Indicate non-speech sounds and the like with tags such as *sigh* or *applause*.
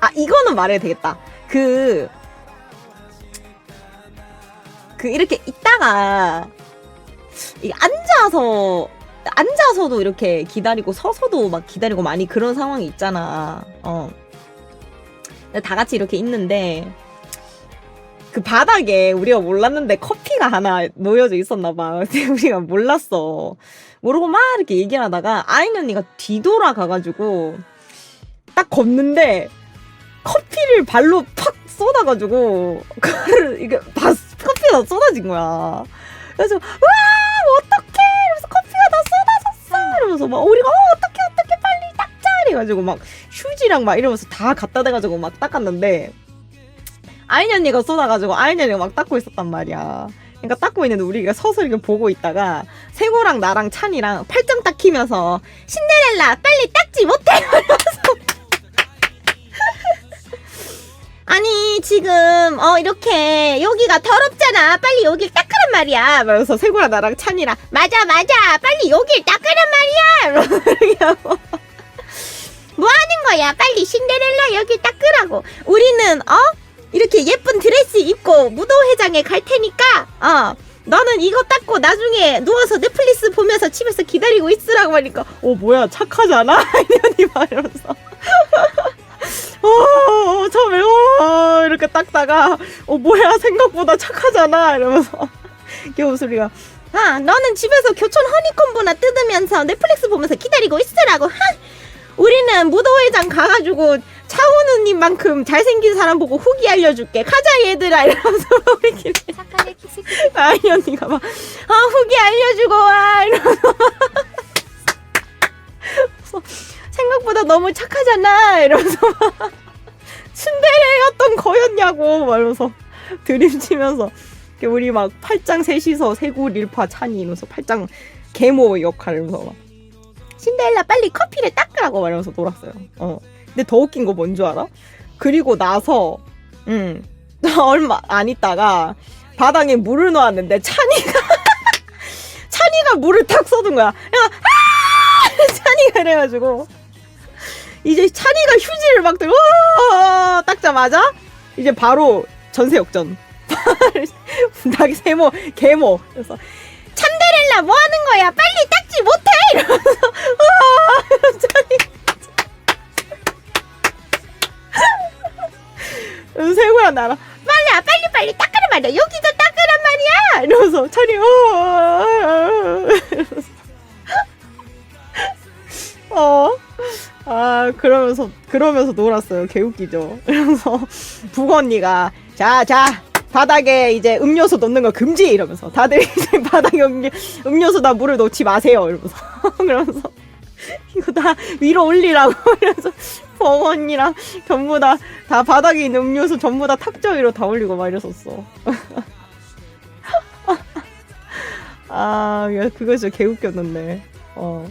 아 이거는 말해도 되겠다. 그, 그 이렇게 있다가 이 앉아서 앉아서도 이렇게 기다리고 서서도 막 기다리고 많이 그런 상황이 있잖아. 어. 다 같이 이렇게 있는데 그 바닥에 우리가 몰랐는데 커피가 하나 놓여져 있었나 봐. *laughs* 근데 우리가 몰랐어. 모르고 막 이렇게 얘기를 하다가 아인 언니가 뒤돌아 가가지고 딱 걷는데 커피를 발로 팍 쏟아가지고 그거를 이게 바, 커피가 다 쏟아진 거야. 그래서 와 어떡해 이러면서 커피가 다 쏟아졌어 이러면서 막 우리가 어 어떡해 어떡해 빨리 닦자 이래가지고 막 휴지랑 막 이러면서 다 갖다 대가지고 막 닦았는데 아인 언니가 쏟아가지고 아인 언니가 막 닦고 있었단 말이야. 그러니까 닦고 있는데 우리가 서서 이렇게 보고 있다가 세고랑 나랑 찬이랑 팔짱 딱 키면서 신데렐라 빨리 닦지 못해 지금 어 이렇게 여기가 더럽잖아. 빨리 여길 닦으란 말이야. 그래서 세고랑 나랑 찬이랑 맞아 맞아. 빨리 여길 닦으란 말이야. 이러면서 *laughs* 뭐 하는 거야? 빨리 신데렐라 여길 닦으라고. 우리는 어? 이렇게 예쁜 드레스 입고 무도회장에 갈 테니까 어 너는 이거 닦고 나중에 누워서 넷플릭스 보면서 집에서 기다리고 있으라고 하니까 어 뭐야 착하잖아? *laughs* 처음에 *laughs* 어 이렇게 닦다가 어 뭐야 생각보다 착하잖아 이러면서. *laughs* 겨우 소리가. 아 너는 집에서 교촌 허니콤보나 뜯으면서 넷플릭스 보면서 기다리고 있으라고 하! 우리는 무도회장 가가지고 차은우님만큼 잘생긴 사람 보고 후기 알려줄게. 가자 얘들아 이러면서 *laughs* 우리끼리 착하게 키스 아이 언니가 막 아, 후기 알려주고 와 이러면서. *laughs* 생각보다 너무 착하잖아 이러면서 막. 순대레 였던 거였냐고 말면서 *laughs* 드림치면서 우리 막 팔짱 셋이서 세구 릴파 찬이 이러면서 팔짱 계모 역할을 하면서 막 신데렐라 빨리 커피를 닦으라고 말하면서 놀았어요. 어. 근데 더 웃긴 거 뭔 줄 알아? 그리고 나서 음 *laughs* 얼마 안 있다가 바닥에 물을 놓았는데 찬이가 *laughs* 찬이가 물을 탁 쏟은 거야. 그래서 아! 찬이가 이래가지고 이제 찬이가 휴지를 막 들고 "우와!" 닦자마자 이제 바로 전세 역전. *laughs* 닭 세모 개모. 그래서 찬데렐라 뭐 하는 거야? 빨리 닦지 못해 이러면서 우와! *laughs* 찬이 *laughs* 세고야 나랑 빨리 빨리 빨리 닦으란 말이야 여기도 닦으란 말이야 이러면서 찬이 어. 그러면서 그러면서 놀았어요 개웃기죠 *laughs* 이러면서 북 언니가 자 자 바닥에 이제 음료수 놓는 거 금지 이러면서 다들 *laughs* 이제 바닥에 음료, 음료수다 물을 놓지 마세요 이러면서 *laughs* 그러면서 이거 다 위로 올리라고 벙 언니랑 전부 다, 다 바닥에 있는 음료수 전부 다 탁자 위로 다 올리고 막 이랬었어. 아, 야, 그거 진짜 개웃겼는데. 어.